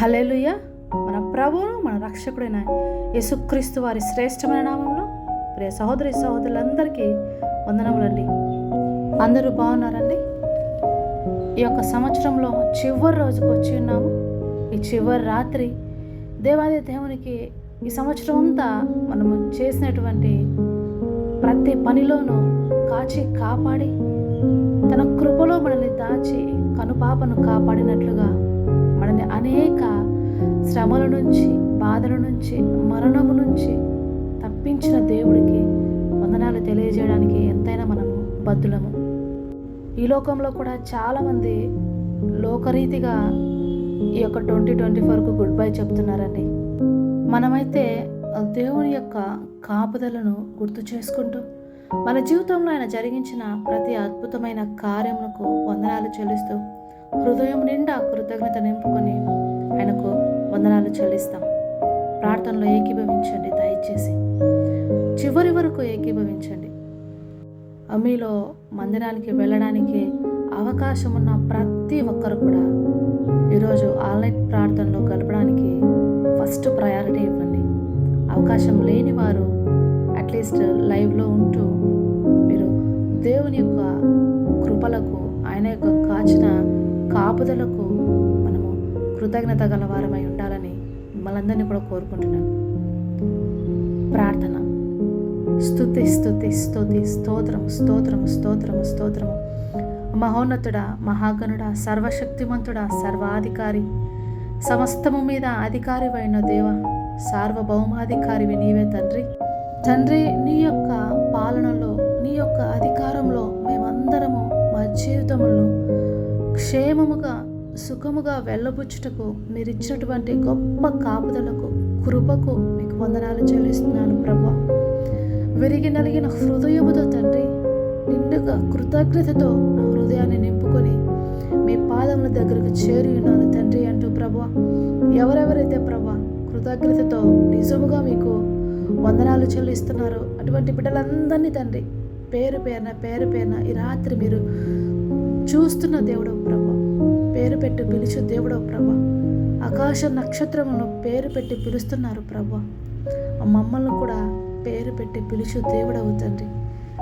హల్లెలూయ. మన ప్రభువును మన రక్షకుడైన యేసుక్రీస్తు వారి శ్రేష్టమైన నామంలో ప్రియ సహోదరి సహోదరులందరికీ వందనములండి. అందరూ బాగున్నారండి? ఈ యొక్క సంవత్సరంలో చివరి రోజుకు వచ్చి ఉన్నాము. ఈ చివరి రాత్రి దేవాది దేవునికి ఈ సంవత్సరం అంతా మనము చేసినటువంటి ప్రతి పనిలోనూ కాచి కాపాడి తన కృపలో మనల్ని దాచి కనుపాపను కాపాడినట్లుగా మనల్ని అనేక శ్రమల నుంచి బాధల నుంచి మరణము నుంచి తప్పించిన దేవుడికి వందనాలు తెలియజేయడానికి ఎంతైనా మనము బద్దులము ఈ లోకంలో కూడా చాలామంది లోకరీతిగా ఈ యొక్క ట్వంటీ ట్వంటీ ఫోర్కు గుడ్ బై చెప్తున్నారండి. మనమైతే దేవుని యొక్క కాపుదలను గుర్తు చేసుకుంటూ మన జీవితంలో ఆయన జరిగించిన ప్రతి అద్భుతమైన కార్యములకు వందనాలు చెల్లిస్తూ హృదయం నిండా కృతజ్ఞత నింపుకొని ఆయనకు వందనాలు చెల్లిస్తాం. ప్రార్థనలో ఏకీభవించండి దయచేసి. చివరి వరకు ఏకీభవించండి. మీలో మందిరానికి వెళ్ళడానికి అవకాశం ఉన్న ప్రతి ఒక్కరు కూడా ఈరోజు ఆన్లైన్ ప్రార్థనలో గడపడానికి ఫస్ట్ ప్రయారిటీ ఇవ్వండి. అవకాశం లేని వారు అట్లీస్ట్ లైవ్లో ఉంటూ మీరు దేవుని యొక్క కృపలకు ఆయన యొక్క కాచిన కాపుదలకు మనము కృతజ్ఞత గలవారమై ఉండాలని మిమ్మల్ందరినీ కూడా కోరుకుంటున్నాను. ప్రార్థన. స్థుతి స్థుతి స్థుతి స్తోత్రము స్తోత్రము స్తోత్రము స్తోత్రము మహోన్నతుడా మహాగణుడా సర్వశక్తిమంతుడా సర్వాధికారి. సమస్తము మీద అధికారివైన దేవ సార్వభౌమాధికారివి నీవే తండ్రి. తండ్రి నీ యొక్క పాలనలో నీ యొక్క అధికారంలో మేమందరము మా జీవితంలో క్షేమముగా సుఖముగా వెళ్ళబుచ్చుటకు మీరు ఇచ్చినటువంటి గొప్ప కాపుదలకు కృపకు మీకు వందనాలు చెల్లిస్తున్నాను ప్రభా. విరిగి నలిగిన హృదయముతో తండ్రి నిండుగా కృతజ్ఞతతో నా హృదయాన్ని నింపుకొని మీ పాదముల దగ్గరకు చేరి ఉన్నాను తండ్రి అంటూ ప్రభా. ఎవరెవరైతే ప్రభా కృతజ్ఞతతో నిజముగా మీకు వందనాలు చెల్లిస్తున్నారో అటువంటి బిడ్డలందరినీ తండ్రి పేరు పేరున పేరు పేరున ఈ రాత్రి మీరు చూస్తున్న దేవుడు ప్రభు. పేరు పెట్టి పిలుచు దేవుడవు ప్రభా. ఆకాశ నక్షత్రమును పేరు పెట్టి పిలుస్తున్నారు ప్రభా. మమ్మల్ని కూడా పేరు పెట్టి పిలుచు దేవుడవు తండ్రి.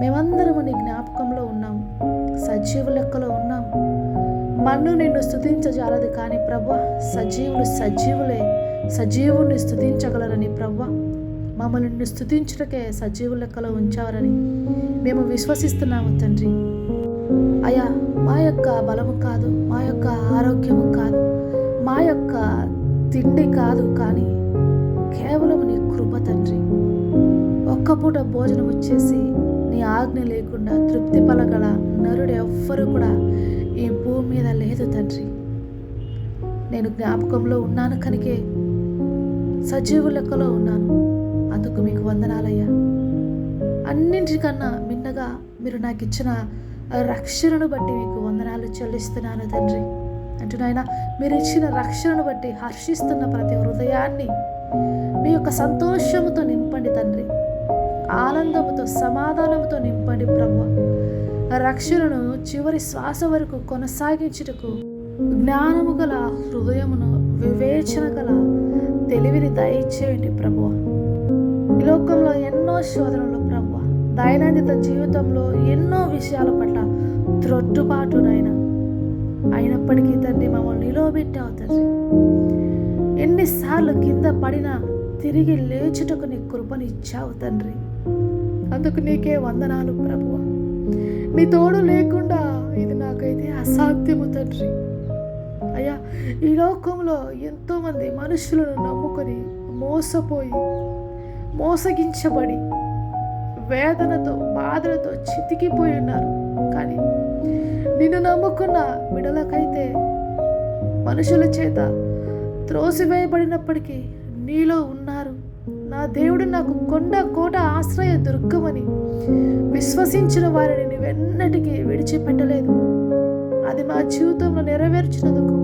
మేమందరము నీ జ్ఞాపకంలో ఉన్నాము సజీవ లెక్కలో ఉన్నాము మన్ను నిన్ను స్థుతించజాలదు కానీ ప్రభా సజీవులు సజీవులే. సజీవుని స్థుతించగలరని ప్రభా. మమ్మల్ని నిన్ను స్థుతించుటకే సజీవు లెక్కలో ఉంచారని మేము విశ్వసిస్తున్నాము తండ్రి. అయా మా యొక్క బలము కాదు మా యొక్క ఆరోగ్యము కాదు మా యొక్క తిండి కాదు కానీ కేవలం నీ కృప తండ్రి. ఒక్క పూట భోజనం వచ్చేసి నీ ఆజ్ఞ లేకుండా తృప్తి పలగల నరుడు ఎవ్వరు కూడా ఈ భూమి మీద లేదు తండ్రి. నేను జ్ఞాపకంలో ఉన్నాను కనుకే సజీవు లెక్కలో ఉన్నాను. అందుకు మీకు వందనాలయ్యా. అన్నింటికన్నా మిన్నగా మీరు నాకు ఇచ్చిన రక్షణను బట్టి మీకు వందనాలు చెల్లిస్తున్నాను తండ్రి. అంటూ మీరు ఇచ్చిన రక్షణను బట్టి హర్షిస్తున్న ప్రతి హృదయాన్ని మీ యొక్క సంతోషముతో నింపండి తండ్రి. ఆనందముతో సమాధానముతో నింపండి ప్రభు. రక్షణను చివరి శ్వాస వరకు కొనసాగించుటకు జ్ఞానము గల హృదయమును వివేచన గల తెలివిని దయచేయండి ప్రభు. ఈ లోకంలో ఎన్నో శోధనలు దైనందిత దైనందిన జీవితంలో ఎన్నో విషయాల పట్ల త్రొట్టుబాటునైనా అయినప్పటికీ తండ్రి మమ్మల్ని నిలవబెట్టావు తండ్రి. ఎన్నిసార్లు కింద పడినా తిరిగి లేచుటకు నీ కృపని ఇచ్చావు తండ్రి. అందుకు నీకే వందనాలు ప్రభువ. నీ తోడు లేకుండా ఇది నాకైతే అసాధ్యము తండ్రి. అయ్యా ఈ లోకంలో ఎంతోమంది మనుషులను నమ్ముకొని మోసపోయి మోసగించబడి వేదనతో బాధలతో చితికిపోయి ఉన్నారు. కానీ నిన్ను నమ్ముకున్న బిడలకైతే మనుషుల చేత త్రోసివేయబడినప్పటికీ నీలో ఉన్నారు. నా దేవుడు నాకు కొండ కోట ఆశ్రయ దుర్గమని విశ్వసించిన వారిని నువ్వెన్నటికీ విడిచిపెట్టలేదు. అది నా జీవితంలో నెరవేర్చినందుకు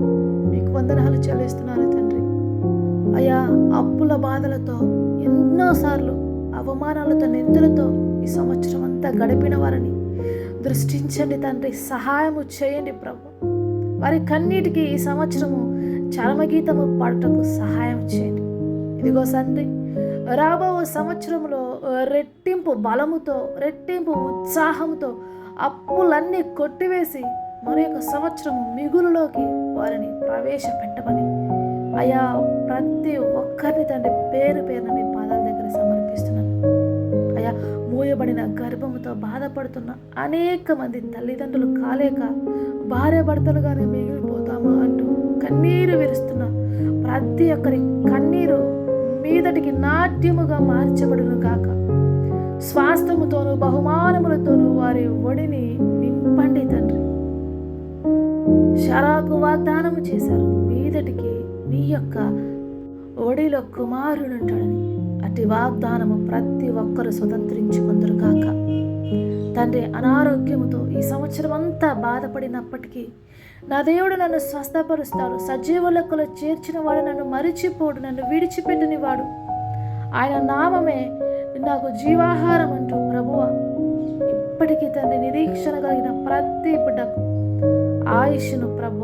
మీకు వందనాలు చెల్లిస్తున్నాను తండ్రి. అయా అప్పుల బాధలతో ఎన్నోసార్లు అవమానాలతో నిందలతో ఈ సంవత్సరం అంతా గడిపిన వారిని దృష్టించండి తండ్రి సహాయము చేయండి ప్రభు. వారి కన్నీటికి ఈ సంవత్సరము చరమగీతము పాడటకు సహాయం చేయండి. ఇదిగో తండ్రి రాబో సంవత్సరంలో రెట్టింపు బలముతో రెట్టింపు ఉత్సాహంతో అప్పులన్నీ కొట్టివేసి మరొక సంవత్సరం మిగులులోకి వారిని ప్రవేశపెట్టమని. అయా ప్రతి ఒక్కరిని తండ్రి పేరు పేరున మూయబడిన గర్భముతో బాధపడుతున్న అనేక మంది తల్లిదండ్రులు కాలేక భార్య భర్తలుగానే మిగిలిపోతామా అంటూ కన్నీరు విరుస్తున్న ప్రతి ఒక్కరి కన్నీరు మీదటికి నాట్యముగా మార్చబడును గాక. స్వాస్థముతోనూ బహుమానములతోనూ వారి ఒడిని నింపండి తండ్రి. షరాకు వాగ్దానము చేశారు. మీదటికి నీ యొక్క ఒడిలో కుమారుడుంటాడని అటు వాగ్దానము ప్రతి ఒక్కరు స్వతంత్రించుకుందరు కాక తండ్రి అనారోగ్యముతో ఈ సంవత్సరం అంతా బాధపడినప్పటికీ నా దేవుడు నన్ను స్వస్థపరుస్తాడు. సజీవ లెక్కలో చేర్చిన వాడు నన్ను మరిచిపోడు నన్ను విడిచిపెట్టని వాడు ఆయన నామమే నాకు జీవాహారం అంటూ ప్రభువ. ఇప్పటికీ తండ్రి నిరీక్షణ కలిగిన ప్రతి బిడ్డకు ఆయుష్ను ప్రభువ.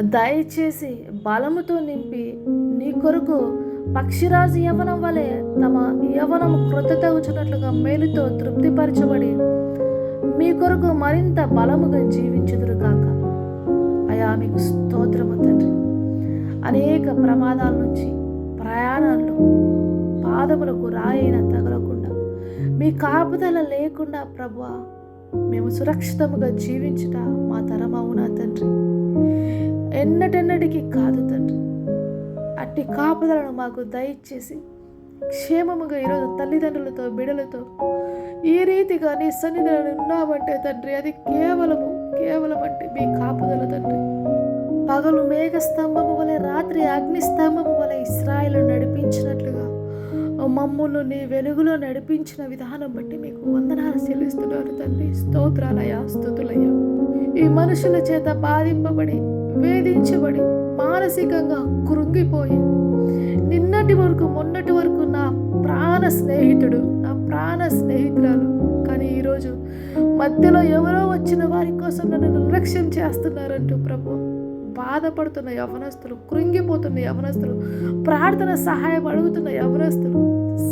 దయచేసి బలముతో నింపి నీ కొరకు పక్షిరాజు యవనం వలె తమ యవనము కృతత ఉచినట్లుగా మేలుతో తృప్తిపరచబడి మీ కొరకు మరింత బలముగా జీవించుదురు కాక అయా మీకు స్తోత్రము తండ్రి. అనేక ప్రమాదాల నుంచి ప్రయాణాల్లో పాదములకు రాయిన తగలకుండా మీ కాపుదల లేకుండా ప్రభు మేము సురక్షితముగా జీవించుట మా తరమవునా తండ్రి? ఎన్నటెన్నటికి కాదు తండ్రి. అట్టి కాపుదలను మాకు దయచేసి క్షేమముగా ఈరోజు తల్లిదండ్రులతో బిడలతో ఈ రీతిగా నీ సన్నిధిలో ఉన్నామంటే తండ్రి అది కేవలము కేవలం అంటే మీ కాపుదల తండ్రి. పగలు మేఘ స్తంభము వలె రాత్రి అగ్ని స్తంభము వలె ఇస్రాయిలు నడిపించినట్లుగా మమ్మల్ని నీ వెలుగులో నడిపించిన విధానం బట్టి మీకు వందనాలు చెల్లిస్తున్నారు తండ్రి. స్తోత్రాలయ స్థుతులయ్య. ఈ మనుషుల చేత బాధింపబడి వేధించబడి మానసికంగా కృంగిపోయి నిన్నటి వరకు మొన్నటి వరకు నా ప్రాణ స్నేహితుడు నా ప్రాణ స్నేహితురాలు. కానీ ఈరోజు మధ్యలో ఎవరో వచ్చిన వారి కోసం నన్ను నిర్లక్ష్యం చేస్తున్నారంటూ ప్రభు బాధపడుతున్న యవనస్తులు కృంగిపోతున్న యవనస్తులు ప్రార్థన సహాయం అడుగుతున్న యవనస్తులు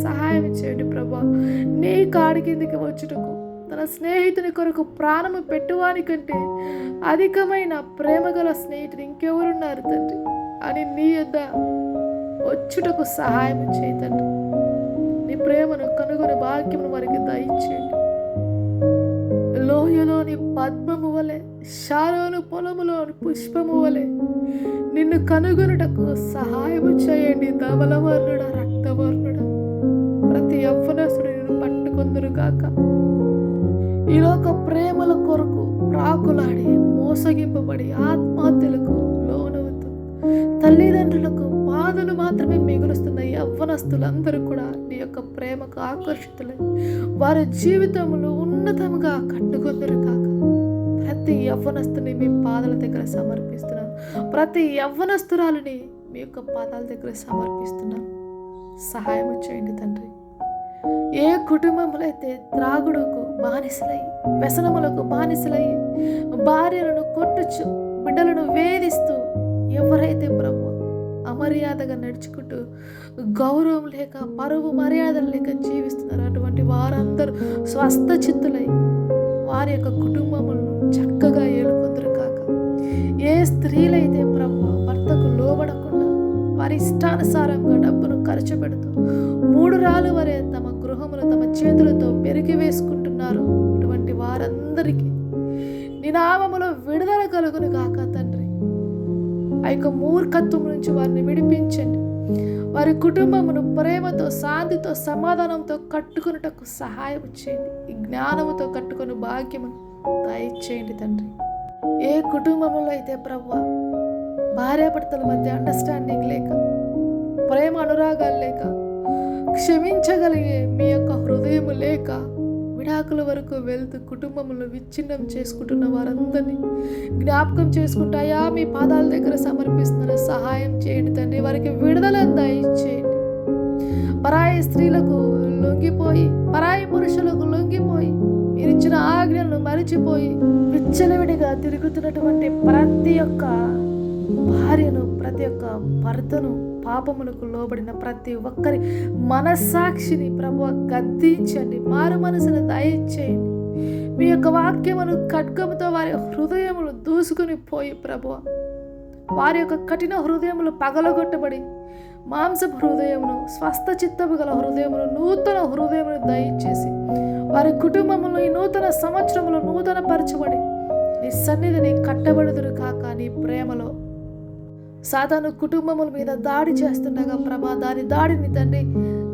సహాయం చేయండి ప్రభా. నీ కాడి కిందికి వచ్చుటకు తన స్నేహితుని కొరకు ప్రాణము పెట్టువానికంటే అధికమైన ప్రేమగల స్నేహితుడు ఇంకెవరున్నారు తండ్రి? అని నీ యొద్ద వచ్చుటకు సహాయం చేయి తండ్రి. నీ ప్రేమను కనుగొని భాగ్యమును వారికి దయచేయండి. లోయలోని పద్మము వలె శాలోను పొలములోని పుష్పము వలె నిన్ను కనుగొనుటకు సహాయము చేయండి. ధవలవర్ణుడ రక్తవర్ణుడ ప్రతి యవ్వనసుడు నిన్ను పట్టుకొందురు గాక ఈలోక ప్రేమల కొరకు ప్రాకులాడి మోసగింపబడి ఆత్మహత్యలకు లోనవుతూ తల్లిదండ్రులకు బాధలు మాత్రమే మిగులుస్తున్న యవ్వనస్తులందరూ కూడా నీ యొక్క ప్రేమకు ఆకర్షితులై వారి జీవితంలో ఉన్నతముగా కట్టుకొందరు కాక. ప్రతి యవ్వనస్తుని మీ పాదాల దగ్గర సమర్పిస్తున్నాను ప్రతి యవ్వనస్తురాలని మీ యొక్క పాదాల దగ్గర సమర్పిస్తున్నాను సహాయం చేయండి తండ్రి. ఏ కుటుంబములైతే త్రాగుడుకు బానిసలై వ్యసనములకు బానిసలై భార్యలను కొట్టుచు బిడ్డలను వేధిస్తూ ఎవరైతే ప్రభు అమర్యాదగా నడుచుకుంటూ గౌరవం లేక పరువు మర్యాదలు లేక జీవిస్తున్నారు అటువంటి వారందరూ స్వస్థ చిత్తులై వారి యొక్క కుటుంబములను చక్కగా ఏలుకుందరు కాక. ఏ స్త్రీలైతే ప్రభు భర్తకు లోబడకుండా వారి ఇష్టానుసారంగా డబ్బును ఖర్చు పెడుతూ మూడు రాళ్ళు వరే తమ గృహములు తమ చేతులతో పెరిగి వేసుకుంటున్నారు. ఇటువంటి వారందరికీ నీ నామములో విడుదల కలుగును కాక తండ్రి. ఆ యొక్క మూర్ఖత్వం నుంచి వారిని విడిపించండి. వారి కుటుంబమును ప్రేమతో శాంతితో సమాధానంతో కట్టుకున్నటకు సహాయం చేయండి. ఈ జ్ఞానముతో కట్టుకుని భాగ్యమును దయచేయండి తండ్రి. ఏ కుటుంబములో అయితే ప్రవ్వ భార్యాభర్తల మధ్య అండర్స్టాండింగ్ లేక ప్రేమ అనురాగాలు లేక క్షమించగలిగే మీ యొక్క హృదయము లేక విడాకుల వరకు వెళ్తూ కుటుంబంలో విచ్ఛిన్నం చేసుకుంటున్న వారందరినీ జ్ఞాపకం చేసుకుంటాయా మీ పాదాల దగ్గర సమర్పిస్తున్న సహాయం చేయండి తండ్రి. వారికి విడుదల దయచేయండి. పరాయి స్త్రీలకు లొంగిపోయి పరాయి పురుషులకు లొంగిపోయి మీరు ఇచ్చిన ఆజ్ఞలను మరిచిపోయి విచ్చలవిడిగా తిరుగుతున్నటువంటి ప్రతి ఒక్క భార్యను ప్రతి ఒక్క భర్తను పాపములకు లోబడిన ప్రతి ఒక్కరి మనస్సాక్షిని ప్రభు గద్దించండి. మారు మనసును దయచేయండి. మీ యొక్క వాక్యమును ఖడ్గముతో వారి హృదయములు దూసుకుని పోయి ప్రభు. వారి యొక్క కఠిన హృదయములు పగలగొట్టబడి మాంసపు హృదయమును స్వస్థ చిత్తము గల హృదయమును నూతన హృదయమును దయచేసి వారి కుటుంబములు ఈ నూతన సంవత్సరములు నూతన పరచబడి నీ సన్నిధిని కట్టబడుదురు కాక నీ ప్రేమలో సాధారణ కుటుంబముల మీద దాడి చేస్తుండగా ప్రభా దాని దాడిని తండ్రి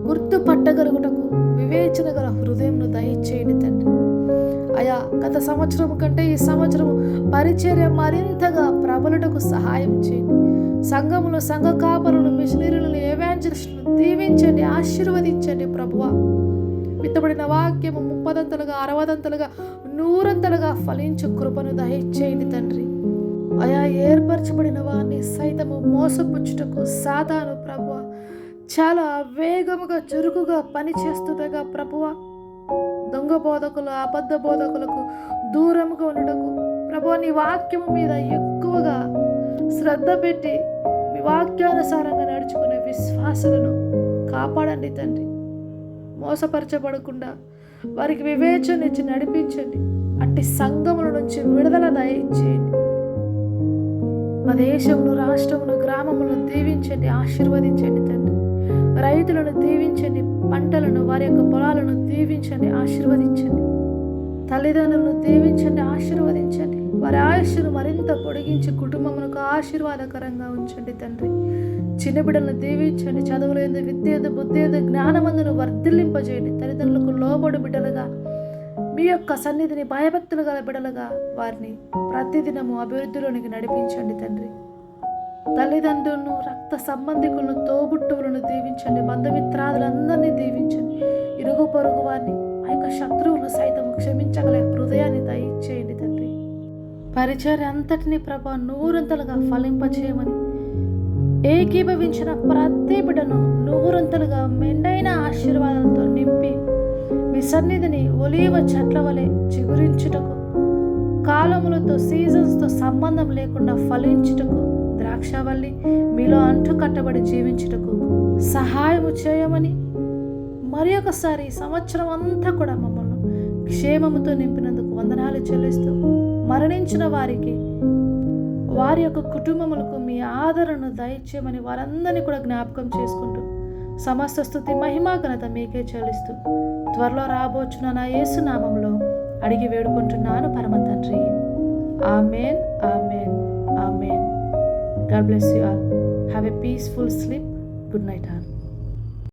గుర్తుపట్టగలుగుటకు వివేచన గల హృదయంను దయచేయండి తండ్రి. అయా గత సంవత్సరం కంటే ఈ సంవత్సరం పరిచర్య మరింతగా ప్రబలుటకు సహాయం చేయండి. సంఘములు సంఘ కాపరులు మిషనరీలను ఏవాంజలిస్టులను దీవించండి ఆశీర్వదించండి ప్రభువా. విత్తబడిన వాక్యము ముప్పదంతలుగా అరవదంతలుగా నూరంతలుగా ఫలించు కృపను దయచేయండి తండ్రి. అయా ఏర్పరచబడిన సైతము మోసపుచ్చుటకు సాతాను ప్రభువ. చాలా వేగముగా చురుకుగా పనిచేస్తుండగా ప్రభువ. దొంగ బోధకులు అబద్ధ బోధకులకు దూరముగా ఉండటకు ప్రభు నీ వాక్యము మీద ఎక్కువగా శ్రద్ధ పెట్టి మీ వాక్యానుసారంగా నడుచుకునే విశ్వాసులను కాపాడండి తండ్రి. మోసపరచబడకుండా వారికి వివేచన ఇచ్చి నడిపించండి. అట్టి సంఘముల నుంచి విడుదల దయచేయండి. మా దేశంలో రాష్ట్రంలో గ్రామములను దీవించండి ఆశీర్వదించండి తండ్రి. రైతులను దీవించండి పంటలను వారి యొక్క పొలాలను దీవించండి ఆశీర్వదించండి. తల్లిదండ్రులను దీవించండి ఆశీర్వదించండి. వారి ఆయుష్ను మరింత పొడిగించి కుటుంబమునకు ఆశీర్వాదకరంగా ఉంచండి తండ్రి. చిన్న బిడ్డలను దీవించండి చదువులు ఎందు విద్య ఎందు బుద్ధి ఎందు జ్ఞానమందును వర్ధిల్లింపజేయండి. తల్లిదండ్రులకు లోబడి బిడ్డలుగా మీ యొక్క సన్నిధిని భయభక్తులు గల బిడలుగా వారిని ప్రతిదినము అభివృద్ధిలోనికి నడిపించండి తండ్రి. తల్లిదండ్రులను రక్త సంబంధికులను తోబుట్టువులను దీవించండి. బంధుమిత్రాదులందరినీ దీవించండి. ఇరుగు పొరుగు వారిని ఆ యొక్క శత్రువులను సైతం క్షమించగల హృదయాన్ని దయచేయండి తండ్రి. పరిచర్య అంతటిని ప్రభా నూరంతలుగా ఫలింపచేయమని ఏకీభవించిన ప్రతి బిడను నూరంతలుగా మెండైన ఆశీర్వాదాలతో నింపి మీ సన్నిధిని ఒలీవ చెట్ల వలె చిగురించుటకు కాలములతో సీజన్స్తో సంబంధం లేకుండా ఫలించుటకు ద్రాక్షవల్లి మీలో అంటు కట్టబడి జీవించుటకు సహాయము చేయమని మరి ఒకసారి సంవత్సరం అంతా కూడా మమ్మల్ని క్షేమముతో నింపినందుకు వందనాలు చెల్లిస్తూ మరణించిన వారికి వారి యొక్క కుటుంబములకు మీ ఆదరణను దయచేయమని వారందరినీ కూడా జ్ఞాపకం చేసుకుంటూ సమస్త స్థుతి మహిమా ఘనత మీకే చెల్లిస్తూ త్వరలో రాబోచున్న నా యేసునామంలో అడిగి వేడుకుంటున్నాను పరమ తండ్రి. Amen amen amen. God bless you all. Have a peaceful sleep. Good night all.